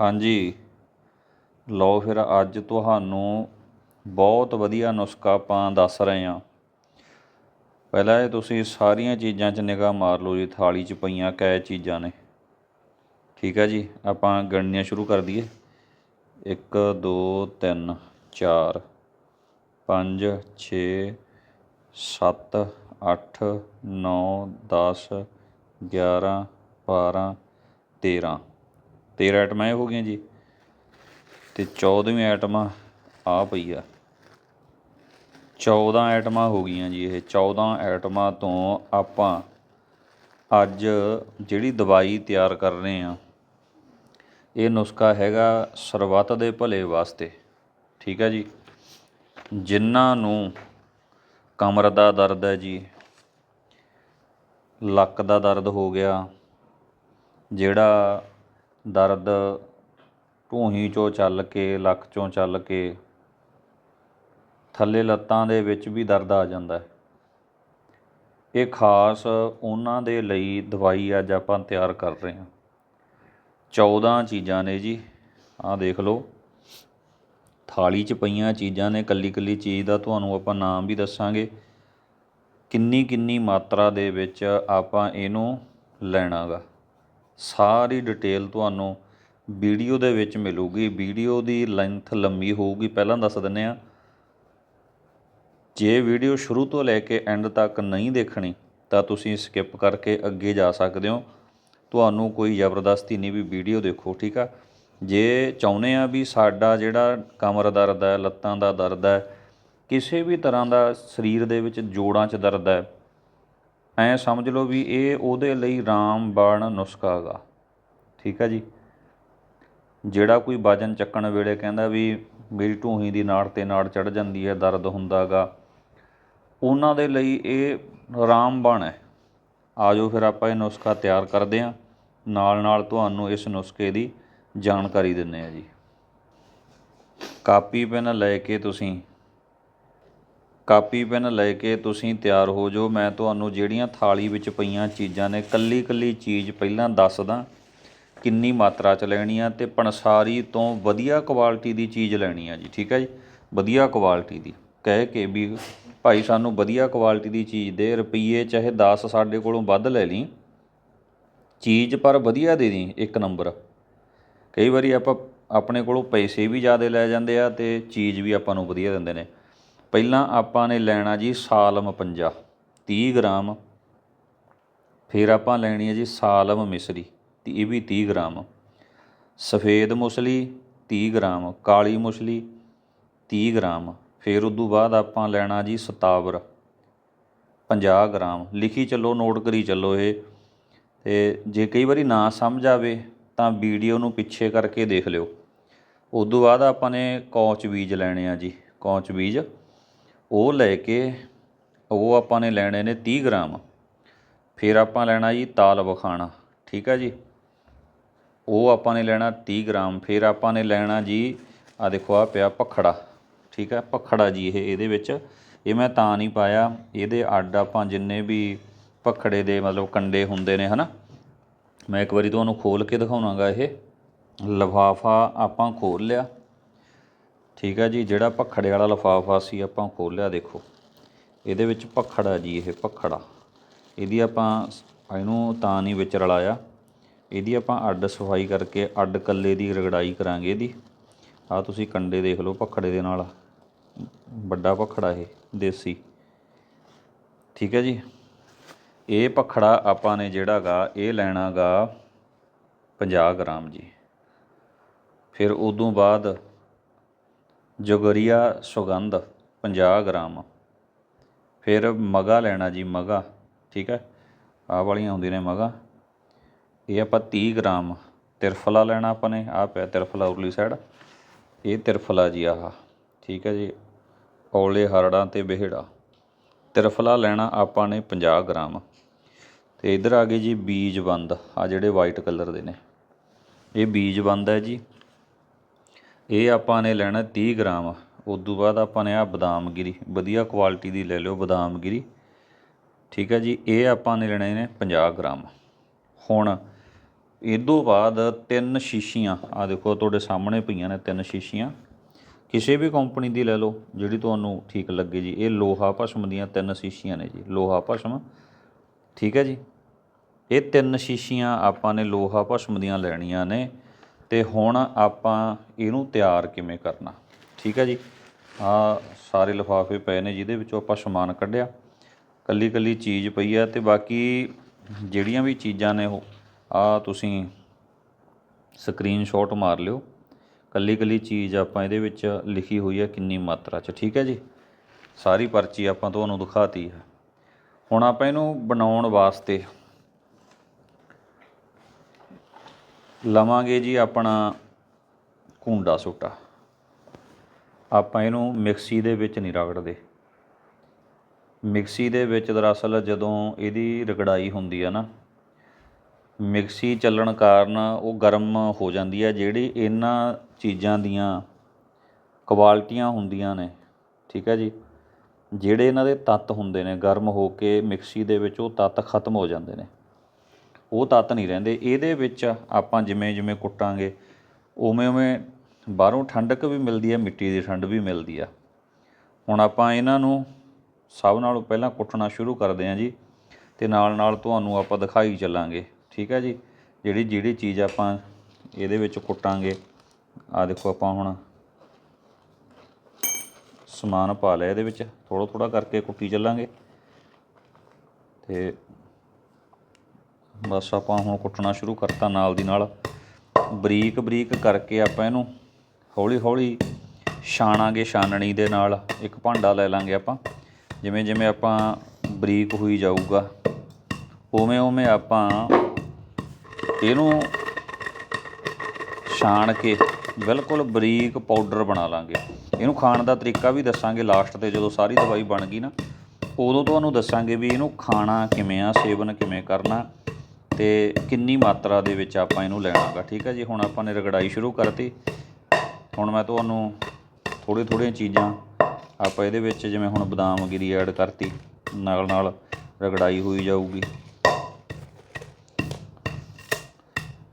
ਹਾਂਜੀ। ਲਓ ਫਿਰ ਅੱਜ ਤੁਹਾਨੂੰ ਬਹੁਤ ਵਧੀਆ ਨੁਸਖਾ ਆਪਾਂ ਦੱਸ ਰਹੇ ਹਾਂ। ਪਹਿਲਾਂ ਇਹ ਤੁਸੀਂ ਸਾਰੀਆਂ ਚੀਜ਼ਾਂ 'ਚ ਨਿਗਾਹ ਮਾਰ ਲਓ ਜੀ, ਥਾਲੀ 'ਚ ਪਈਆਂ ਕੈ ਚੀਜ਼ਾਂ ਨੇ। ਠੀਕ ਹੈ ਜੀ, ਆਪਾਂ ਗਣਨੀਆਂ ਸ਼ੁਰੂ ਕਰ ਦਈਏ। 1 2 3 4 5 6 7 8 9 10 11 12 13 13 ਆਈਟਮਾਂ ਇਹ ਹੋ ਗਈਆਂ ਜੀ। ਤੇ 14ਵੀਂ ਆਈਟਮ ਆ ਪਈ ਆ। 14 ਆਈਟਮਾਂ ਹੋ ਗਈਆਂ ਜੀ ਇਹ। 14 ਆਈਟਮਾਂ ਤੋਂ ਆਪਾਂ ਅੱਜ ਜਿਹੜੀ ਦਵਾਈ ਤਿਆਰ ਕਰ ਰਹੇ ਆ ਇਹ ਨੁਸਖਾ ਹੈਗਾ ਸਰਬੱਤ ਦੇ ਭਲੇ ਵਾਸਤੇ। ਠੀਕ ਹੈ ਜੀ। ਜਿਨ੍ਹਾਂ ਨੂੰ ਕਮਰ ਦਾ ਦਰਦ ਹੈ ਜੀ, ਲੱਕ ਦਾ ਦਰਦ ਹੋ ਗਿਆ, ਜਿਹੜਾ ਦਰਦ ਢੂਹੀ ਚੋਂ ਚੱਲ ਕੇ, ਲੱਕ ਚੋਂ ਚੱਲ ਕੇ, ਥੱਲੇ ਲੱਤਾਂ ਦੇ ਵਿੱਚ ਵੀ ਦਰਦ ਆ ਜਾਂਦਾ ਇਹ ਖਾਸ ਉਹਨਾਂ ਦੇ ਲਈ ਦਵਾਈ ਅੱਜ ਆਪਾਂ ਤਿਆਰ ਕਰ ਰਹੇ ਹਾਂ। 14 ਚੀਜ਼ਾਂ ਨੇ ਜੀ। ਆਹ ਦੇਖ ਲਓ। ਥਾਲੀ 'ਚ ਪਈਆਂ ਚੀਜ਼ਾਂ ਨੇ ਕੱਲੀ ਕੱਲੀ ਚੀਜ਼ ਦਾ ਤੁਹਾਨੂੰ ਆਪਾਂ ਨਾਮ ਵੀ ਦੱਸਾਂਗੇ। ਕਿੰਨੀ ਕਿੰਨੀ ਮਾਤਰਾ ਦੇ ਵਿੱਚ ਆਪਾਂ ਇਹਨੂੰ ਲੈਣਾਗਾ। ਸਾਰੀ ਡਿਟੇਲ ਤੁਹਾਨੂੰ ਵੀਡੀਓ ਦੇ ਵਿੱਚ ਮਿਲੂਗੀ। ਵੀਡੀਓ ਦੀ ਲੈਂਥ ਲੰਮੀ ਹੋਊਗੀ, ਪਹਿਲਾਂ ਦੱਸ ਦਿੰਨੇ ਆ ਜੇ ਵੀਡੀਓ ਸ਼ੁਰੂ ਤੋਂ ਲੈ ਕੇ ਐਂਡ ਤੱਕ ਨਹੀਂ ਦੇਖਣੀ, ਤਾਂ ਤੁਸੀਂ ਸਕਿਪ ਕਰਕੇ ਅੱਗੇ ਜਾ ਸਕਦੇ ਹੋ। ਤੁਹਾਨੂੰ ਕੋਈ ਜ਼ਬਰਦਸਤੀ ਨਹੀਂ ਵੀ ਵੀਡੀਓ ਦੇਖੋ, ਠੀਕ ਆ? ਜੇ ਚਾਹੁੰਦੇ ਆ ਵੀ ਸਾਡਾ ਜਿਹੜਾ ਕਮਰ ਦਰਦ ਹੈ, ਲੱਤਾਂ ਦਾ ਦਰਦ ਹੈ, ਕਿਸੇ ਵੀ ਤਰ੍ਹਾਂ ਦਾ ਸਰੀਰ ਦੇ ਵਿੱਚ ਜੋੜਾਂ 'ਚ ਦਰਦ ਹੈ ਐ ਸਮਝ ਲਓ ਵੀ ਇਹ ਉਹਦੇ ਲਈ ਰਾਮਬਾਣ ਨੁਸਖਾ ਹੈਗਾ ਠੀਕ ਹੈ ਜੀ? ਜਿਹੜਾ ਕੋਈ ਵਜਨ ਚੱਕਣ ਵੇਲੇ ਕਹਿੰਦਾ ਵੀ ਮੇਰੀ ਢੂਹੀ ਦੀ ਨਾੜ ਤੇ ਨਾੜ ਚੜ ਜਾਂਦੀ ਹੈ, ਦਰਦ ਹੁੰਦਾਗਾ ਉਹਨਾਂ ਦੇ ਲਈ ਇਹ ਰਾਮਬਾਣ ਹੈ। ਆਜੋ ਫਿਰ ਆਪਾਂ ਇਹ ਨੁਸਖਾ ਤਿਆਰ ਕਰਦੇ ਹਾਂ ਨਾਲ ਨਾਲ ਤੁਹਾਨੂੰ ਇਸ ਨੁਸਖੇ ਦੀ ਜਾਣਕਾਰੀ ਦਿੰਨੇ ਆ ਜੀ। ਕਾਪੀ, ਪੈਨ ਲੈ ਕੇ ਤੁਸੀਂ ਕਾਪੀ ਪੈਨ ਲੈ ਕੇ ਤੁਸੀਂ ਤਿਆਰ ਹੋ ਜਾਓ। ਮੈਂ ਤੁਹਾਨੂੰ ਜਿਹੜੀਆਂ ਥਾਲੀ ਵਿੱਚ ਪਈਆਂ ਚੀਜ਼ਾਂ ਨੇ ਕੱਲੀ ਕੱਲੀ ਚੀਜ਼ ਪਹਿਲਾਂ ਦੱਸਦਾ ਕਿੰਨੀ ਮਾਤਰਾ ਚ ਲੈਣੀ ਆ ਤੇ ਪਣਸਾਰੀ ਤੋਂ ਵਧੀਆ ਕੁਆਲਿਟੀ ਦੀ ਚੀਜ਼ ਲੈਣੀ ਆ ਜੀ, ਠੀਕ ਹੈ ਜੀ? ਵਧੀਆ ਕੁਆਲਿਟੀ ਦੀ। ਕਹਿ ਕੇ ਵੀ ਭਾਈ ਸਾਨੂੰ ਵਧੀਆ ਕੁਆਲਿਟੀ ਦੀ ਚੀਜ਼ ਦੇ ਰੁਪਈਏ ਚਾਹੇ 10 ਸਾਡੇ ਕੋਲੋਂ ਵੱਧ ਲੈ ਲਈ, ਚੀਜ਼ ਪਰ ਵਧੀਆ ਦੇ ਦੀ ਇੱਕ ਨੰਬਰ। ਕਈ ਵਾਰੀ ਆਪਾਂ ਆਪਣੇ ਕੋਲੋਂ ਪੈਸੇ ਵੀ ਜ਼ਿਆਦਾ ਲੈ ਜਾਂਦੇ ਆ ਤੇ ਚੀਜ਼ ਵੀ ਆਪਾਂ ਨੂੰ ਵਧੀਆ ਦਿੰਦੇ ਨੇ। ਪਹਿਲਾਂ ਆਪਾਂ ਨੇ ਲੈਣਾ ਜੀ ਸਾਲਮ ਪੰਜਾ 30 ਗ੍ਰਾਮ। ਫਿਰ ਆਪਾਂ ਲੈਣੀ ਹੈ ਜੀ ਸਾਲਮ ਮਿਸਰੀ, ਤੇ ਇਹ ਵੀ 30 ਗ੍ਰਾਮ। ਸਫੇਦ ਮੁਸਲੀ 30 ਗ੍ਰਾਮ। ਕਾਲੀ ਮੁਸਲੀ 30 ਗ੍ਰਾਮ। ਫਿਰ ਉਦੋਂ ਬਾਅਦ ਆਪਾਂ ਲੈਣਾ ਜੀ ਸਤਾਵਰ 50 ਗ੍ਰਾਮ। ਲਿਖੀ ਚੱਲੋ, ਨੋਟ ਕਰੀ ਚੱਲੋ ਇਹ। ਤੇ ਜੇ ਕਈ ਵਾਰੀ ਨਾ ਸਮਝ ਆਵੇ, ਤਾਂ ਵੀਡੀਓ ਨੂੰ ਪਿੱਛੇ ਕਰਕੇ ਦੇਖ ਲਿਓ। ਉਦੋਂ ਬਾਅਦ ਆਪਾਂ ਨੇ ਕੌਚ ਬੀਜ ਲੈਣੇ ਆ ਜੀ, ਕੌਚ ਬੀਜ। ਉਹ ਲੈ ਕੇ ਉਹ ਆਪਾਂ ਨੇ ਲੈਣੇ ਨੇ 30 ਗ੍ਰਾਮ। ਫਿਰ ਆਪਾਂ ਲੈਣਾ ਜੀ ਤਾਲ ਬਖਾਣਾ ਠੀਕ ਆ ਜੀ? ਉਹ ਆਪਾਂ ਨੇ ਲੈਣਾ 30 ਗ੍ਰਾਮ। ਫਿਰ ਆਪਾਂ ਨੇ ਲੈਣਾ ਜੀ ਆ ਦੇਖੋ ਆ ਪਿਆ ਪਖੜਾ ਠੀਕ ਹੈ ਪਖੜਾ ਜੀ ਇਹ, ਇਹਦੇ ਵਿੱਚ। ਇਹ ਮੈਂ ਤਾਂ ਨਹੀਂ ਪਾਇਆ। ਇਹਦੇ ਅੱਡ ਆਪਾਂ ਜਿੰਨੇ ਵੀ ਪਖੜੇ ਦੇ ਮਤਲਬ ਕੰਡੇ ਹੁੰਦੇ ਨੇ, ਹਨਾ? ਮੈਂ ਇੱਕ ਵਾਰੀ ਤੁਹਾਨੂੰ ਖੋਲ ਕੇ ਦਿਖਾਉਣਾਗਾ ਇਹ। ਲਫਾਫਾ ਆਪਾਂ ਖੋਲ ਲਿਆ। ਠੀਕ ਹੈ ਜੀ, ਜਿਹੜਾ ਪਖੜੇ ਵਾਲਾ ਲਫਾਫਾ ਸੀ ਆਪਾਂ ਖੋਲ ਦੇਖੋ। ਇਹਦੇ ਵਿੱਚ ਪਖੜਾ ਜੀ, ਇਹ ਪਖੜਾ ਇਹਦੀ ਆਪਾਂ ਇਹਨੂੰ ਤਾਂ ਨਹੀਂ ਵਿੱਚ ਰਲਾਇਆ। ਇਹਦੀ ਆਪਾਂ ਅੱਡ ਸਫ਼ਾਈ ਕਰਕੇ ਅੱਡ ਕੱਲੇ ਦੀ ਰਗੜਾਈ ਕਰਾਂਗੇ ਇਹਦੀ। ਆ ਤੁਸੀਂ ਕੰਡੇ ਦੇਖ ਲਓ ਪਖੜੇ ਦੇ ਨਾਲ। ਵੱਡਾ ਪਖੜਾ ਇਹ, ਦੇਸੀ। ਠੀਕ ਹੈ ਜੀ। ਇਹ ਪਖੜਾ ਆਪਾਂ ਨੇ ਜਿਹੜਾਗਾ ਇਹ ਲੈਣਾਗਾ 50 ਗ੍ਰਾਮ ਜੀ। ਫਿਰ ਉਦੋਂ ਬਾਅਦ ਜੋਗਰੀਆ ਸੁਗੰਧ 50 ਗ੍ਰਾਮ। ਫਿਰ ਮਗਾ ਲੈਣਾ ਜੀ, ਮਗਾ, ਠੀਕ ਹੈ? ਆਹ ਵਾਲੀਆਂ ਹੁੰਦੀਆਂ ਨੇ ਮਗਾ। ਇਹ ਆਪਾਂ 30 ਗ੍ਰਾਮ ਤਿਰਫਲਾ ਲੈਣਾ ਆਪਾਂ ਨੇ, ਆਹ ਪਿਆ ਤਿਰਫਲਾ ਉਰਲੀ ਸਾਈਡ ਇਹ ਤਿਰਫਲਾ ਜੀ ਆਹ, ਠੀਕ ਹੈ ਜੀ? ਔਲੇ ਹਰੜਾਂ ਤੇ ਬਿਹੜਾ। ਤਿਰਫਲਾ ਲੈਣਾ ਆਪਾਂ ਨੇ 50 ਗ੍ਰਾਮ। ਤੇ ਇਧਰ ਆ ਗਏ ਜੀ ਬੀਜ ਬੰਦ ਆ ਜਿਹੜੇ ਵਾਈਟ ਕਲਰ ਦੇ ਨੇ। ਇਹ ਬੀਜ ਬੰਦ ਹੈ ਜੀ। ਇਹ ਆਪਾਂ ਨੇ ਲੈਣਾ ਤੀਹ ਗ੍ਰਾਮ। ਉਦੋਂ ਬਾਅਦ ਆਪਾਂ ਨੇ ਆ ਬਦਾਮਗਿਰੀ, ਵਧੀਆ ਕੁਆਲਿਟੀ ਦੀ ਲੈ ਲਿਓ ਬਦਾਮਗਿਰੀ। ਠੀਕ ਹੈ ਜੀ, ਇਹ ਆਪਾਂ ਨੇ ਲੈਣੇ ਨੇ 50 ਗ੍ਰਾਮ। ਹੁਣ ਤੋਂ ਬਾਅਦ ਤਿੰਨ ਸ਼ੀਸ਼ੀਆਂ ਆ ਦੇਖੋ ਤੁਹਾਡੇ ਸਾਹਮਣੇ ਪਈਆਂ ਨੇ ਤਿੰਨ ਸ਼ੀਸ਼ੀਆਂ। ਕਿਸੇ ਵੀ ਕੰਪਨੀ ਦੀ ਲੈ ਲਓ, ਜਿਹੜੀ ਤੁਹਾਨੂੰ ਠੀਕ ਲੱਗੇ ਜੀ। ਇਹ ਲੋਹਾ ਭਸਮ ਦੀਆਂ ਤਿੰਨ ਸ਼ੀਸ਼ੀਆਂ ਨੇ ਜੀ, ਲੋਹਾ ਭਸਮ। ਠੀਕ ਹੈ ਜੀ। ਇਹ ਤਿੰਨ ਸ਼ੀਸ਼ੀਆਂ ਆਪਾਂ ਨੇ ਲੋਹਾ ਭਸਮ ਦੀਆਂ ਲੈਣੀਆਂ ਨੇ। ਤੇ ਹੁਣ ਆਪਾਂ ਇਹਨੂੰ ਤਿਆਰ ਕਿਵੇਂ ਕਰਨਾ? ਠੀਕ ਹੈ ਜੀ? ਆ ਸਾਰੇ ਲਿਫਾਫੇ ਪਏ ਨੇ ਜਿਹਦੇ ਵਿੱਚੋਂ ਆਪਾਂ ਸਮਾਨ ਕੱਢਿਆ। ਕੱਲੀ ਕੱਲੀ ਚੀਜ਼ ਪਈ ਆ ਤੇ ਬਾਕੀ ਜਿਹੜੀਆਂ ਵੀ ਚੀਜ਼ਾਂ ਨੇ ਉਹ, ਆ ਤੁਸੀਂ ਸਕਰੀਨਸ਼ਾਟ ਮਾਰ ਲਿਓ। ਕੱਲੀ ਕੱਲੀ ਚੀਜ਼ ਆਪਾਂ ਇਹਦੇ ਵਿੱਚ ਲਿਖੀ ਹੋਈ ਹੈ ਕਿੰਨੀ ਮਾਤਰਾ 'ਚ, ਠੀਕ ਹੈ ਜੀ? ਸਾਰੀ ਪਰਚੀ ਆਪਾਂ ਤੁਹਾਨੂੰ ਦਿਖਾਤੀ ਹੈ। ਹੁਣ ਆਪਾਂ ਇਹਨੂੰ ਬਣਾਉਣ ਵਾਸਤੇ ਲਵਾਂਗੇ ਜੀ ਆਪਣਾ ਕੁੰਡਾ ਸੋਟਾ। ਆਪਾਂ ਇਹਨੂੰ ਮਿਕਸੀ ਦੇ ਵਿੱਚ ਨਹੀਂ ਰਗੜਦੇ। ਮਿਕਸੀ ਦੇ ਵਿੱਚ ਦਰਅਸਲ ਜਦੋਂ ਇਹਦੀ ਰਗੜਾਈ ਹੁੰਦੀ ਆ ਨਾ, ਮਿਕਸੀ ਚੱਲਣ ਕਾਰਨ ਉਹ ਗਰਮ ਹੋ ਜਾਂਦੀ ਹੈ ਜਿਹੜੀ ਇਹਨਾਂ ਚੀਜ਼ਾਂ ਦੀਆਂ ਕੁਆਲਟੀਆਂ ਹੁੰਦੀਆਂ ਨੇ, ਠੀਕ ਹੈ ਜੀ, ਜਿਹੜੇ ਇਹਨਾਂ ਦੇ ਤੱਤ ਹੁੰਦੇ ਨੇ, ਗਰਮ ਹੋ ਕੇ ਮਿਕਸੀ ਦੇ ਵਿੱਚ ਉਹ ਤੱਤ ਖਤਮ ਹੋ ਜਾਂਦੇ ਨੇ। ਉਹ ਤੱਤ ਨਹੀਂ ਰਹਿੰਦੇ। ਇਹਦੇ ਵਿੱਚ ਆਪਾਂ ਜਿਵੇਂ ਜਿਵੇਂ ਕੁੱਟਾਂਗੇ, ਉਵੇਂ ਉਵੇਂ ਬਾਹਰੋਂ ਠੰਡਕ ਵੀ ਮਿਲਦੀ ਹੈ, ਮਿੱਟੀ ਦੀ ਠੰਡ ਵੀ ਮਿਲਦੀ ਆ। ਹੁਣ ਆਪਾਂ ਇਹਨਾਂ ਨੂੰ ਸਭ ਨਾਲੋਂ ਪਹਿਲਾਂ ਕੁੱਟਣਾ ਸ਼ੁਰੂ ਕਰਦੇ ਹਾਂ ਜੀ ਤੇ ਨਾਲ ਨਾਲ ਤੁਹਾਨੂੰ ਆਪਾਂ ਦਿਖਾਈ ਚੱਲਾਂਗੇ, ਠੀਕ ਹੈ ਜੀ? ਜਿਹੜੀ ਜਿਹੜੀ ਚੀਜ਼ ਆਪਾਂ ਇਹਦੇ ਵਿੱਚ ਕੁੱਟਾਂਗੇ ਆ ਦੇਖੋ ਆਪਾਂ ਹੁਣ ਸਮਾਨ ਪਾ ਲਿਆ ਇਹਦੇ ਵਿੱਚ ਥੋੜਾ ਥੋੜਾ ਕਰਕੇ ਕੁੱਟੀ ਚੱਲਾਂਗੇ। ਤੇ ਬਸ ਆਪਾਂ ਹੁਣ ਕੁੱਟਣਾ ਸ਼ੁਰੂ ਕਰਤਾ ਨਾਲ ਦੀ ਨਾਲ। ਬਰੀਕ ਬਰੀਕ ਕਰਕੇ ਆਪਾਂ ਇਹਨੂੰ ਹੌਲੀ ਹੌਲੀ ਛਾਣਾਂਗੇ ਛਾਨਣੀ ਦੇ ਨਾਲ। ਇੱਕ ਭਾਂਡਾ ਲੈ ਲਾਂਗੇ ਆਪਾਂ। ਜਿਵੇਂ ਜਿਵੇਂ ਆਪਾਂ ਬਰੀਕ ਹੋਈ ਜਾਊਗਾ, ਉਵੇਂ ਉਵੇਂ ਆਪਾਂ ਇਹਨੂੰ ਛਾਣ ਕੇ ਬਿਲਕੁਲ ਬਰੀਕ ਪਾਊਡਰ ਬਣਾ ਲਾਂਗੇ। ਇਹਨੂੰ ਖਾਣ ਦਾ ਤਰੀਕਾ ਵੀ ਦੱਸਾਂਗੇ ਲਾਸਟ ਤੇ ਜਦੋਂ ਸਾਰੀ ਦਵਾਈ ਬਣ ਗਈ ਨਾ, ਉਦੋਂ ਤੁਹਾਨੂੰ ਦੱਸਾਂਗੇ ਵੀ ਇਹਨੂੰ ਖਾਣਾ ਕਿਵੇਂ ਆ, ਸੇਵਨ ਕਿਵੇਂ ਕਰਨਾ। ਤੇ ਕਿੰਨੀ ਮਾਤਰਾ ਦੇ ਵਿੱਚ ਆਪਾਂ ਇਹਨੂੰ ਲੈਣਾਗਾ। ਠੀਕ ਹੈ ਜੀ, ਹੁਣ ਆਪਾਂ ਨੇ ਰਗੜਾਈ ਸ਼ੁਰੂ ਕਰਤੀ। ਹੁਣ ਮੈਂ ਤੁਹਾਨੂੰ ਥੋੜ੍ਹੀ ਥੋੜ੍ਹੀਆਂ ਚੀਜ਼ਾਂ ਆਪਾਂ ਇਹਦੇ ਵਿੱਚ ਜਿਵੇਂ ਹੁਣ ਬਦਾਮ ਗਿਰੀ ਐਡ ਕਰਤੀ, ਨਾਲ ਨਾਲ ਰਗੜਾਈ ਹੋਈ ਜਾਊਗੀ।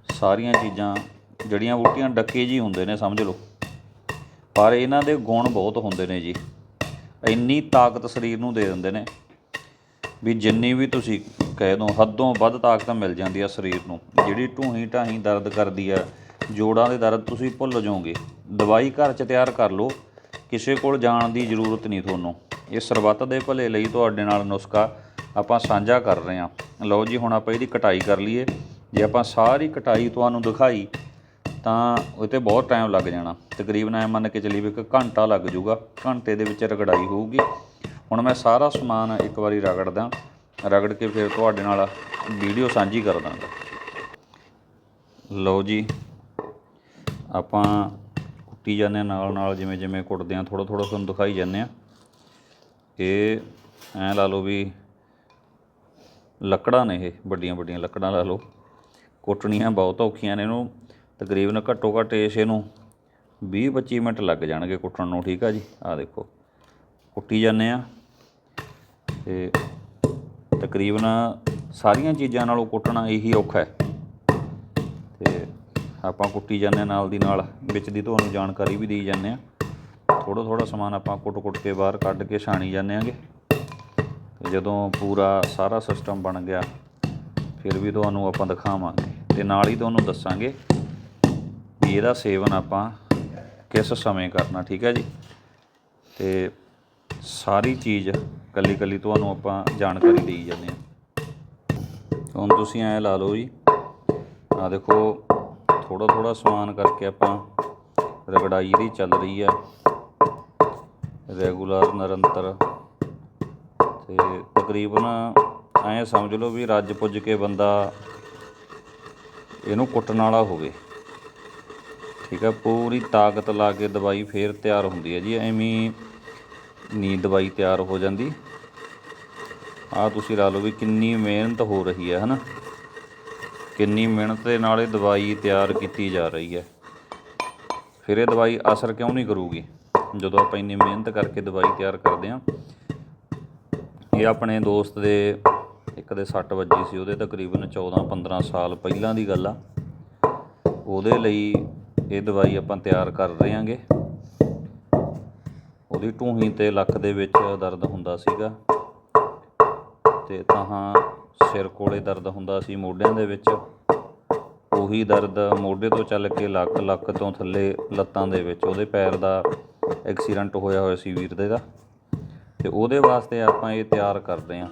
ਸਾਰੀਆਂ ਚੀਜ਼ਾਂ, ਜੜੀਆਂ ਬੂਟੀਆਂ ਡੱਕੇ ਜੀ ਹੁੰਦੇ ਨੇ, ਸਮਝ ਲਓ। ਪਰ ਇਹਨਾਂ ਦੇ ਗੁਣ ਬਹੁਤ ਹੁੰਦੇ ਨੇ ਜੀ। ਇੰਨੀ ਤਾਕਤ ਸਰੀਰ ਨੂੰ ਦੇ ਦਿੰਦੇ ਨੇ। ਵੀ ਜਿੰਨੀ ਵੀ ਤੁਸੀਂ ਕਹਿ ਦੋ, ਹੱਦੋਂ ਵੱਧ ਤਾਕਤ ਮਿਲ ਜਾਂਦੀ ਆ ਸਰੀਰ ਨੂੰ। ਜਿਹੜੀ ਢੂਹੀ ਢਾਹੀ ਦਰਦ ਕਰਦੀ ਆ, ਜੋੜਾਂ ਦੇ ਦਰਦ ਤੁਸੀਂ ਭੁੱਲ ਜਾਓਗੇ। ਦਵਾਈ ਘਰ 'ਚ ਤਿਆਰ ਕਰ ਲਓ, ਕਿਸੇ ਕੋਲ ਜਾਣ ਦੀ ਜ਼ਰੂਰਤ ਨਹੀਂ ਤੁਹਾਨੂੰ। ਇਹ ਸਰਬੱਤ ਦੇ ਭਲੇ ਲਈ ਤੁਹਾਡੇ ਨਾਲ ਨੁਸਖਾ ਆਪਾਂ ਸਾਂਝਾ ਕਰ ਰਹੇ ਹਾਂ। ਲਓ ਜੀ, ਹੁਣ ਆਪਾਂ ਇਹਦੀ ਕਟਾਈ ਕਰ ਲਈਏ। ਜੇ ਆਪਾਂ ਸਾਰੀ ਕਟਾਈ ਤੁਹਾਨੂੰ ਦਿਖਾਈ, ਤਾਂ ਉਹ 'ਤੇ ਬਹੁਤ ਟਾਈਮ ਲੱਗ ਜਾਣਾ। ਤਕਰੀਬਨ ਐ ਮੰਨ ਕੇ ਚੱਲੀ ਵੀ ਇੱਕ ਘੰਟਾ ਲੱਗ ਜਾਊਗਾ। ਘੰਟੇ ਦੇ ਵਿੱਚ ਰਗੜਾਈ ਹੋਊਗੀ। ਹੁਣ ਮੈਂ ਸਾਰਾ ਸਮਾਨ ਇੱਕ ਵਾਰੀ ਰਗੜਦਾ ਰਗੜ ਕੇ ਫਿਰ ਤੁਹਾਡੇ ਨਾਲ ਵੀਡੀਓ ਸਾਂਝੀ ਕਰ ਦਾਂਗਾ ਲਓ ਜੀ, ਆਪਾਂ ਕੁੱਟੀ ਜਾਂਦੇ ਹਾਂ ਨਾਲ ਨਾਲ, ਜਿਵੇਂ ਜਿਵੇਂ ਕੁੱਟਦੇ ਹਾਂ ਥੋੜਾ ਥੋੜਾ ਤੁਹਾਨੂੰ ਦਿਖਾਈ ਜਾਂਦੇ ਆ ਇਹ ਐਂ ਲਾ ਲਓ ਵੀ ਲੱਕੜਾਂ ਨੇ ਇਹ, ਵੱਡੀਆਂ ਵੱਡੀਆਂ ਲੱਕੜਾਂ ਲਾ ਲਓ। ਕੁੱਟਣੀਆਂ ਬਹੁਤ ਔਖੀਆਂ ਨੇ ਇਹਨੂੰ, ਤਕਰੀਬਨ ਘੱਟੋ ਘੱਟ ਇਸ ਇਹਨੂੰ 20 25 ਮਿੰਟ ਲੱਗ ਜਾਣਗੇ ਕੁੱਟਣ ਨੂੰ, ਠੀਕ ਆ ਜੀ? ਆ ਦੇਖੋ, ਕੁੱਟੀ ਜਾਂਦੇ ਆ ਤੇ ਤਕਰੀਬਨ ਸਾਰੀਆਂ ਚੀਜ਼ਾਂ ਨਾਲੋਂ ਕੁੱਟਣਾ ਇਹੀ ਔਖਾ ਹੈ। ਤੇ ਆਪਾਂ ਕੁੱਟੀ ਜਾਂਦੇ ਹਾਂ ਨਾਲ ਦੀ ਨਾਲ, ਵਿੱਚ ਦੀ ਤੁਹਾਨੂੰ ਜਾਣਕਾਰੀ ਵੀ ਦੇਈ ਜਾਂਦੇ ਆ ਥੋੜਾ ਥੋੜਾ ਸਮਾਨ ਆਪਾਂ ਕੁੱਟ-ਕੁੱਟ ਕੇ ਬਾਹਰ ਕੱਢ ਕੇ ਛਾਣੀ ਜਾਂਦੇ ਆਂਗੇ ਜਦੋਂ ਪੂਰਾ ਸਾਰਾ ਸਿਸਟਮ ਬਣ ਗਿਆ, ਫਿਰ ਵੀ ਤੁਹਾਨੂੰ ਆਪਾਂ ਦਿਖਾਵਾਂਗੇ ਤੇ ਨਾਲ ਹੀ ਤੁਹਾਨੂੰ ਦੱਸਾਂਗੇ ਵੀ ਇਹਦਾ ਸੇਵਨ ਆਪਾਂ ਕਿਸ ਸਮੇਂ ਕਰਨਾ, ਠੀਕ ਹੈ ਜੀ? ਤੇ ਸਾਰੀ ਚੀਜ਼ ਕੱਲੀ ਕੱਲੀ ਤੁਹਾਨੂੰ ਆਪਾਂ ਜਾਣਕਾਰੀ ਦੇਈ ਜਾਂਦੇ ਹਾਂ। ਹੁਣ ਤੁਸੀਂ ਐ ਲਾ ਲਓ ਜੀ ਆ ਦੇਖੋ ਥੋੜਾ ਥੋੜਾ ਸਮਾਨ ਕਰਕੇ ਆਪਾਂ ਰਗੜਾਈ ਦੀ ਚੱਲ ਰਹੀ ਆ। ਰੈਗੂਲਰ, ਨਿਰੰਤਰ। ਤੇ ਤਕਰੀਬਨ ਐਂ ਸਮਝ ਲਓ ਵੀ ਰੱਜ ਪੁੱਜ ਕੇ ਬੰਦਾ ਇਹਨੂੰ ਕੁੱਟਣ ਵਾਲਾ ਹੋਵੇ। ਠੀਕ ਹੈ ਪੂਰੀ ਤਾਕਤ ਲਾ ਕੇ ਦਵਾਈ ਫੇਰ ਤਿਆਰ ਹੁੰਦੀ ਹੈ ਜੀ, ਐਵੇਂ ਹੀ ਦਵਾਈ ਤਿਆਰ ਹੋ ਜਾਂਦੀ। ਆ ਤੁਸੀਂ ਲਾ ਲਓ ਵੀ ਕਿੰਨੀ ਮਿਹਨਤ ਹੋ ਰਹੀ ਹੈ, ਹਨਾ? ਕਿੰਨੀ ਮਿਹਨਤ ਦੇ ਨਾਲ ਇਹ ਦਵਾਈ ਤਿਆਰ ਕੀਤੀ ਜਾ ਰਹੀ ਹੈ। ਫਿਰ ਇਹ ਦਵਾਈ ਅਸਰ ਕਿਉਂ ਨਹੀਂ ਕਰੂਗੀ? ਜਦੋਂ ਆਪਾਂ ਇੰਨੀ ਮਿਹਨਤ ਕਰਕੇ ਦਵਾਈ ਤਿਆਰ ਕਰਦੇ ਹਾਂ, ਇਹ ਆਪਣੇ ਦੋਸਤ ਦੇ ਇੱਕ ਦੇ ਸੱਟ ਵੱਜੀ ਸੀ, ਉਹਦੇ ਤਕਰੀਬਨ 14 15 ਸਾਲ ਪਹਿਲਾਂ ਦੀ ਗੱਲ ਆ। ਉਹਦੇ ਲਈ ਇਹ ਦਵਾਈ ਆਪਾਂ ਤਿਆਰ ਕਰ ਰਹੇ ਹਾਂਗੇ। ਉਹਦੀ ਢੂਹੀ ਤੇ ਲੱਕ ਦੇ ਵਿੱਚ ਦਰਦ ਹੁੰਦਾ ਸੀਗਾ। ਤੇ ਤਾਂ ਸਿਰ ਕੋਲੇ ਦਰਦ ਹੁੰਦਾ ਸੀ ਮੋਢਿਆਂ ਦੇ ਵਿੱਚ। ਉਹੀ ਦਰਦ ਮੋਢੇ ਤੋਂ ਚੱਲ ਕੇ ਲੱਕ ਲੱਕ ਤੋਂ ਥੱਲੇ ਲੱਤਾਂ ਦੇ ਵਿੱਚ, ਉਹਦੇ ਪੈਰ ਦਾ ਐਕਸੀਡੈਂਟ ਹੋਇਆ ਹੋਇਆ ਸੀ ਵੀਰ ਦੇ ਦਾ। ਤੇ ਉਹਦੇ ਵਾਸਤੇ ਆਪਾਂ ਇਹ ਤਿਆਰ ਕਰਦੇ ਹਾਂ।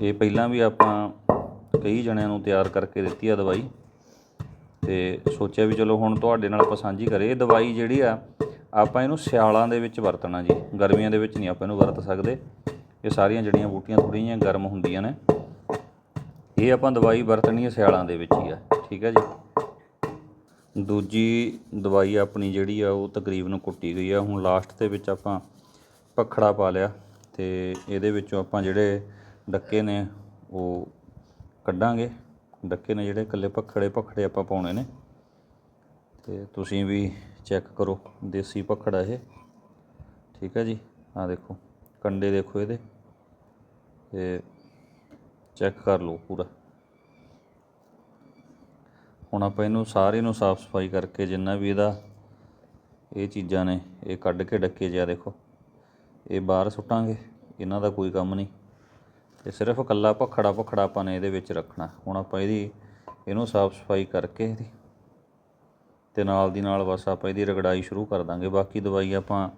ਇਹ ਪਹਿਲਾਂ ਵੀ ਆਪਾਂ ਕਈ ਜਣਿਆਂ ਨੂੰ ਤਿਆਰ ਕਰਕੇ ਦਿੱਤੀ ਆ ਦਵਾਈ। ਤੇ ਸੋਚਿਆ ਵੀ ਚਲੋ ਹੁਣ ਤੁਹਾਡੇ ਨਾਲ ਆਪਾਂ ਸਾਂਝੀ ਕਰੇ ਇਹ ਦਵਾਈ ਜਿਹੜੀ ਆ ਆਪਾਂ ਇਹਨੂੰ ਸਿਆਲਾਂ ਦੇ ਵਿੱਚ ਵਰਤਣਾ ਜੀ। ਗਰਮੀਆਂ ਦੇ ਵਿੱਚ ਨਹੀਂ ਆਪਾਂ ਇਹਨੂੰ ਵਰਤ ਸਕਦੇ। ਇਹ ਸਾਰੀਆਂ ਜੜੀਆਂ ਬੂਟੀਆਂ ਥੋੜ੍ਹੀਆਂ ਜਿਹੀਆਂ ਗਰਮ ਹੁੰਦੀਆਂ ਨੇ। ਇਹ ਆਪਾਂ ਦਵਾਈ ਵਰਤਣੀ ਹੈ ਸਿਆਲਾਂ ਦੇ ਵਿੱਚ ਹੀ ਆ, ਠੀਕ ਹੈ ਜੀ। ਦੂਜੀ ਦਵਾਈ ਆਪਣੀ ਜਿਹੜੀ ਆ, ਉਹ ਤਕਰੀਬਨ ਕੁੱਟੀ ਗਈ ਆ। ਹੁਣ ਲਾਸਟ ਦੇ ਵਿੱਚ ਆਪਾਂ ਪਖੜਾ ਪਾ ਲਿਆ ਤੇ ਇਹਦੇ ਵਿੱਚੋਂ ਆਪਾਂ ਜਿਹੜੇ ਡੱਕੇ ਨੇ, ਉਹ ਕੱਢਾਂਗੇ। ਡੱਕੇ ਨੇ ਜਿਹੜੇ ਇਕੱਲੇ ਪਖੜੇ ਪਖੜੇ ਆਪਾਂ ਪਾਉਣੇ ਨੇ। ਤੇ ਤੁਸੀਂ ਵੀ ਚੈੱਕ ਕਰੋ, ਦੇਸੀ ਪਖੜਾ ਇਹ। ਠੀਕ ਹੈ ਜੀ? ਆ ਦੇਖੋ, ਕੰਡੇ ਦੇਖੋ ਇਹਦੇ। ਤੇ ਚੈੱਕ ਕਰ ਲਓ ਪੂਰਾ। ਹੁਣ ਆਪਾਂ ਇਹਨੂੰ ਸਾਰੇ ਨੂੰ ਸਾਫ਼ ਸਫ਼ਾਈ ਕਰਕੇ ਜਿੰਨਾ ਵੀ ਇਹਦਾ ਇਹ ਚੀਜ਼ਾਂ ਨੇ, ਇਹ ਕੱਢ ਕੇ ਡੱਕੇ ਜਿਆ ਦੇਖੋ। ਇਹ ਬਾਹਰ ਸੁੱਟਾਂਗੇ, ਇਹਨਾਂ ਦਾ ਕੋਈ ਕੰਮ ਨਹੀਂ। ਤੇ ਸਿਰਫ ਇਕੱਲਾ ਭਖੜਾ ਭਖੜਾ ਆਪਾਂ ਨੇ ਇਹਦੇ ਵਿੱਚ ਰੱਖਣਾ। ਹੁਣ ਆਪਾਂ ਇਹਦੀ, ਇਹਨੂੰ ਸਾਫ਼ ਸਫ਼ਾਈ ਕਰਕੇ ਇਹਦੀ ਅਤੇ ਨਾਲ ਦੀ ਨਾਲ ਬਸ ਆਪਾਂ ਇਹਦੀ ਰਗੜਾਈ ਸ਼ੁਰੂ ਕਰ ਦਾਂਗੇ। ਬਾਕੀ ਦਵਾਈ ਆਪਾਂ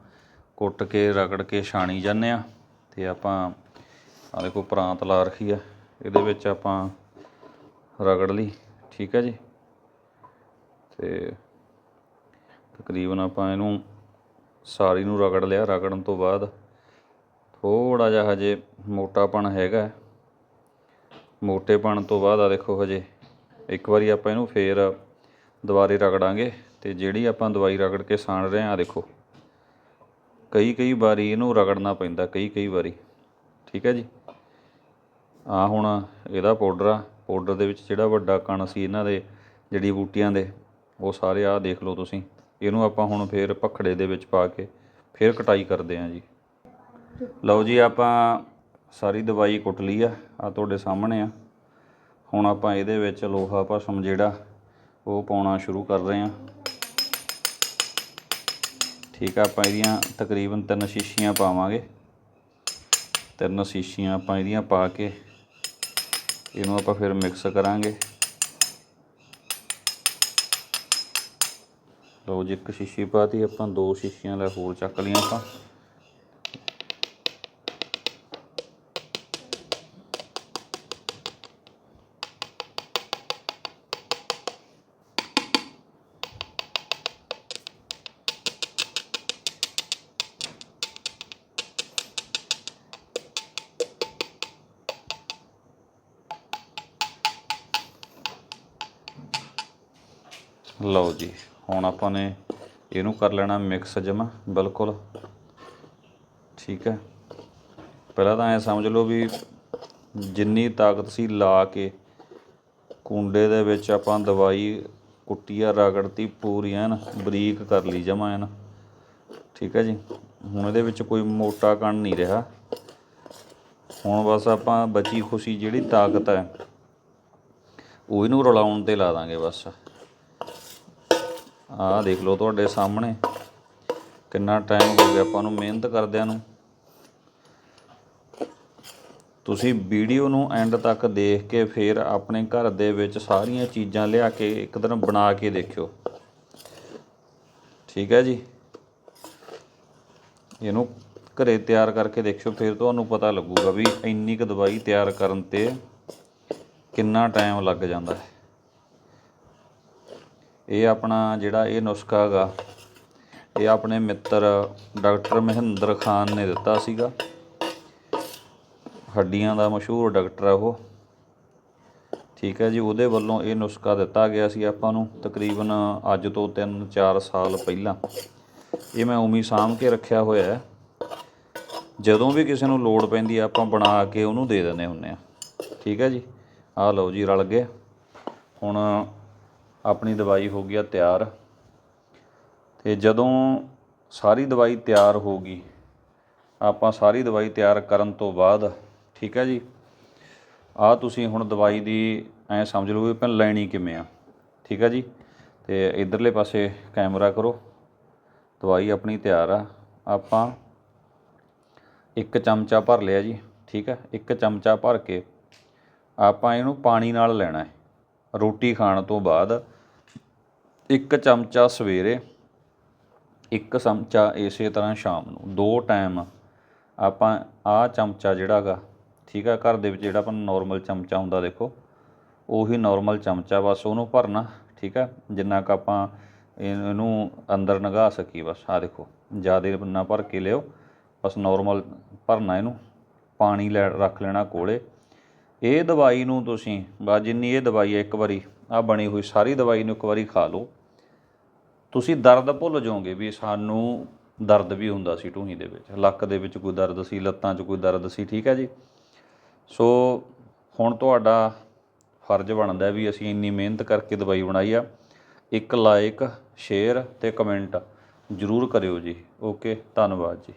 ਕੁੱਟ ਕੇ, ਰਗੜ ਕੇ ਛਾਣੀ ਜਾਂਦੇ ਹਾਂ ਅਤੇ ਆਪਾਂ ਆਹ ਦੇਖੋ ਪ੍ਰਾਂਤ ਲਾ ਰੱਖੀ ਆ। ਇਹਦੇ ਵਿੱਚ ਆਪਾਂ ਰਗੜ ਲਈ, ਠੀਕ ਹੈ ਜੀ? ਤੇ ਤਕਰੀਬਨ ਆਪਾਂ ਇਹਨੂੰ ਸਾਰੀ ਨੂੰ ਰਗੜ ਲਿਆ, ਰਗੜਨ ਤੋਂ ਬਾਅਦ ਥੋੜਾ ਜਿਹਾ ਹਜੇ ਮੋਟਾਪਣ ਹੈਗਾ। ਮੋਟੇਪਣ ਤੋਂ ਬਾਅਦ ਆ ਦੇਖੋ ਹਜੇ ਇੱਕ ਵਾਰੀ ਆਪਾਂ ਇਹਨੂੰ ਫੇਰ ਦੁਬਾਰੇ ਰਗੜਾਂਗੇ ਤੇ ਜਿਹੜੀ ਆਪਾਂ ਦਵਾਈ ਰਗੜ ਕੇ ਸਾਣ ਰਹੇ ਆ ਦੇਖੋ। ਕਈ ਕਈ ਵਾਰੀ ਇਹਨੂੰ ਰਗੜਨਾ ਪੈਂਦਾ, ਕਈ ਕਈ ਵਾਰੀ। ਠੀਕ ਹੈ ਜੀ? ਆ ਹੁਣ ਇਹਦਾ ਪਾਊਡਰ ਆ ਪਾਊਡਰ ਦੇ ਵਿੱਚ ਜਿਹੜਾ ਵੱਡਾ ਕਣ ਸੀ ਇਹਨਾਂ ਦੇ ਜੜੀ ਬੂਟੀਆਂ ਦੇ, ਉਹ ਸਾਰੇ ਆ ਦੇਖ ਲਓ ਤੁਸੀਂ। ਇਹਨੂੰ ਆਪਾਂ ਹੁਣ ਫੇਰ ਪਖੜੇ ਦੇ ਵਿੱਚ ਪਾ ਕੇ ਫੇਰ ਕਟਾਈ ਕਰਦੇ ਆਂ ਜੀ। ਲਓ ਜੀ, ਆਪਾਂ ਸਾਰੀ ਦਵਾਈ ਕੁੱਟ ਲਈ ਆ ਆ ਤੁਹਾਡੇ ਸਾਹਮਣੇ ਆ। ਹੁਣ ਆਪਾਂ ਇਹਦੇ ਵਿੱਚ ਲੋਹਾ ਭਸਮ ਜਿਹੜਾ ਉਹ ਪਾਉਣਾ ਸ਼ੁਰੂ ਕਰ ਰਹੇ ਹਾਂ। ਠੀਕ ਆ, ਆਪਾਂ ਇਹਦੀਆਂ ਤਕਰੀਬਨ ਤਿੰਨ ਸ਼ੀਸ਼ੀਆਂ ਪਾਵਾਂਗੇ। ਤਿੰਨ ਸ਼ੀਸ਼ੀਆਂ ਆਪਾਂ ਇਹਦੀਆਂ ਪਾ ਕੇ ਇਹਨੂੰ ਆਪਾਂ ਫਿਰ ਮਿਕਸ ਕਰਾਂਗੇ। ਲਓ ਜੀ, ਇੱਕ ਸ਼ੀਸ਼ੀ ਪਾਤੀ, ਆਪਾਂ ਦੋ ਸ਼ੀਸ਼ੀਆਂ ਲੈ ਹੋਰ ਚੱਕ ਲਈਆਂ ਆਪਾਂ। ਲਓ ਜੀ, ਹੁਣ ਆਪਾਂ ਨੇ ਇਹਨੂੰ ਕਰ ਲੈਣਾ ਮਿਕਸ ਜਮਾ, ਬਿਲਕੁਲ। ਠੀਕ ਹੈ। ਪਹਿਲਾਂ ਤਾਂ ਐ ਸਮਝ ਲਓ ਵੀ ਜਿੰਨੀ ਤਾਕਤ ਸੀ ਲਾ ਕੇ ਕੁੰਡੇ ਦੇ ਵਿੱਚ ਆਪਾਂ ਦਵਾਈ ਕੁੱਟੀ ਆ ਰਗੜਤੀ ਪੂਰੀ ਐਨ, ਬਰੀਕ ਕਰ ਲਈ ਜਮਾ ਐਨ। ਠੀਕ ਹੈ ਜੀ। ਹੁਣ ਇਹਦੇ ਵਿੱਚ ਕੋਈ ਮੋਟਾ ਕਣ ਨਹੀਂ ਰਿਹਾ। ਹੁਣ ਬਸ ਆਪਾਂ ਬਚੀ ਖੁਸ਼ੀ ਜਿਹੜੀ ਤਾਕਤ ਹੈ, ਉਹ ਇਹਨੂੰ ਰਲਾਉਣ ਤੇ ਲਾ ਦਾਂਗੇ ਬਸ। ਆਹ ਦੇਖ ਲਓ ਤੁਹਾਡੇ ਸਾਹਮਣੇ। ਕਿੰਨਾ ਟਾਈਮ ਹੋ ਗਿਆ ਆਪਾਂ ਨੂੰ ਮਿਹਨਤ ਕਰਦਿਆਂ ਨੂੰ। ਤੁਸੀਂ ਵੀਡੀਓ ਨੂੰ ਐਂਡ ਤੱਕ ਦੇਖ ਕੇ ਫਿਰ ਆਪਣੇ ਘਰ ਦੇ ਵਿੱਚ ਸਾਰੀਆਂ ਚੀਜ਼ਾਂ ਲਿਆ ਕੇ ਇੱਕ ਦਿਨ ਬਣਾ ਕੇ ਦੇਖਿਓ। ਠੀਕ ਹੈ ਜੀ? ਇਹਨੂੰ ਘਰੇ ਤਿਆਰ ਕਰਕੇ ਦੇਖਿਓ, ਫਿਰ ਤੁਹਾਨੂੰ ਪਤਾ ਲੱਗੂਗਾ ਵੀ ਇੰਨੀ ਕੁ ਦਵਾਈ ਤਿਆਰ ਕਰਨ ਤੇ ਕਿੰਨਾ ਟਾਈਮ ਲੱਗ ਜਾਂਦਾ ਹੈ। ਇਹ ਆਪਣਾ ਜਿਹੜਾ ਇਹ ਨੁਸਖਾ ਹੈਗਾ, ਇਹ ਆਪਣੇ ਮਿੱਤਰ ਡਾਕਟਰ ਮਹਿੰਦਰ ਖਾਨ ਨੇ ਦਿੱਤਾ ਸੀਗਾ। ਹੱਡੀਆਂ ਦਾ ਮਸ਼ਹੂਰ ਡਾਕਟਰ ਆ ਉਹ। ਠੀਕ ਹੈ ਜੀ, ਉਹਦੇ ਵੱਲੋਂ ਇਹ ਨੁਸਖਾ ਦਿੱਤਾ ਗਿਆ ਸੀ ਆਪਾਂ ਨੂੰ ਤਕਰੀਬਨ ਅੱਜ ਤੋਂ 3-4 ਸਾਲ ਪਹਿਲਾਂ। ਇਹ ਮੈਂ ਉਮੀ ਸਾਂਭ ਕੇ ਰੱਖਿਆ ਹੋਇਆ ਹੈ। ਜਦੋਂ ਵੀ ਕਿਸੇ ਨੂੰ ਲੋੜ ਪੈਂਦੀ ਹੈ ਆਪਾਂ ਬਣਾ ਕੇ ਉਹਨੂੰ ਦੇ ਦਿੰਦੇ ਹੁੰਦੇ ਆ। ਠੀਕ ਹੈ ਜੀ, ਆਹ ਲਓ ਜੀ ਰਲ ਗਏ। ਹੁਣ ਆਪਣੀ ਦਵਾਈ ਹੋ ਗਈ ਆ ਤਿਆਰ। ਤੇ ਜਦੋਂ ਸਾਰੀ ਦਵਾਈ ਤਿਆਰ ਹੋ ਗਈ, ਆਪਾਂ ਸਾਰੀ ਦਵਾਈ ਤਿਆਰ ਕਰਨ ਤੋਂ ਬਾਅਦ, ਠੀਕ ਹੈ ਜੀ? ਆ ਤੁਸੀਂ ਹੁਣ ਦਵਾਈ ਦੀ ਐ ਸਮਝ ਲਓ ਵੀ ਪਹਿਲਾਂ ਲੈਣੀ ਕਿਵੇਂ ਆ, ਠੀਕ ਹੈ ਜੀ? ਤੇ ਇਧਰਲੇ ਪਾਸੇ ਕੈਮਰਾ ਕਰੋ। ਦਵਾਈ ਆਪਣੀ ਤਿਆਰ ਆ। ਆਪਾਂ ਇੱਕ ਚਮਚਾ ਭਰ ਲਿਆ ਜੀ, ਠੀਕ ਹੈ? ਇੱਕ ਚਮਚਾ ਭਰ ਕੇ ਆਪਾਂ ਇਹਨੂੰ ਪਾਣੀ ਨਾਲ ਲੈਣਾ ਹੈ। ਰੋਟੀ ਖਾਣ ਤੋਂ ਬਾਅਦ ਇੱਕ ਚਮਚਾ ਸਵੇਰੇ, ਇੱਕ ਚਮਚਾ ਇਸੇ ਤਰ੍ਹਾਂ ਸ਼ਾਮ ਨੂੰ, ਦੋ ਟਾਈਮ ਆਪਾਂ ਆਹ ਚਮਚਾ ਜਿਹੜਾ ਗਾ ਠੀਕ ਆ, ਘਰ ਦੇ ਵਿੱਚ ਜਿਹੜਾ ਆਪਾਂ ਨਾਰਮਲ ਚਮਚਾ ਹੁੰਦਾ ਦੇਖੋ, ਉਹੀ ਨਾਰਮਲ ਚਮਚਾ ਬਸ ਉਹਨੂੰ ਭਰਨਾ, ਠੀਕ ਆ, ਜਿੰਨਾ ਕੁ ਆਪਾਂ ਇਹ- ਇਹਨੂੰ ਅੰਦਰ ਨਗਾ ਸਕੀ ਬਸ ਆ ਦੇਖੋ, ਜ਼ਿਆਦਾ ਨਾ ਭਰ ਕੇ ਲਿਓ, ਬਸ ਨਾਰਮਲ ਭਰਨਾ ਇਹਨੂੰ, ਪਾਣੀ ਲੈ, ਰੱਖ ਲੈਣਾ ਕੋਲੇ ਇਹ ਦਵਾਈ ਨੂੰ ਤੁਸੀਂ, ਬਸ ਜਿੰਨੀ ਇਹ ਦਵਾਈ ਹੈ ਇੱਕ ਵਾਰੀ ਆ ਬਣੀ ਹੋਈ ਸਾਰੀ ਦਵਾਈ ਨੂੰ ਇੱਕ ਵਾਰੀ ਖਾ ਲਓ। ਤੁਸੀਂ ਦਰਦ ਭੁੱਲ ਜਾਓਗੇ ਵੀ ਸਾਨੂੰ ਦਰਦ ਵੀ ਹੁੰਦਾ ਸੀ ਢੂਹੀ ਦੇ ਵਿੱਚ। ਲੱਕ ਦੇ ਵਿੱਚ ਕੋਈ ਦਰਦ ਸੀ, ਲੱਤਾਂ 'ਚ ਕੋਈ ਦਰਦ ਸੀ, ਠੀਕ ਹੈ ਜੀ? ਸੋ ਹੁਣ ਤੁਹਾਡਾ ਫਰਜ਼ ਬਣਦਾ ਵੀ ਅਸੀਂ ਇੰਨੀ ਮਿਹਨਤ ਕਰਕੇ ਦਵਾਈ ਬਣਾਈ ਆ। ਇੱਕ ਲਾਈਕ ਸ਼ੇਅਰ ਤੇ ਕਮੈਂਟ ਜ਼ਰੂਰ ਕਰਿਓ ਜੀ। ਓਕੇ, ਧੰਨਵਾਦ ਜੀ।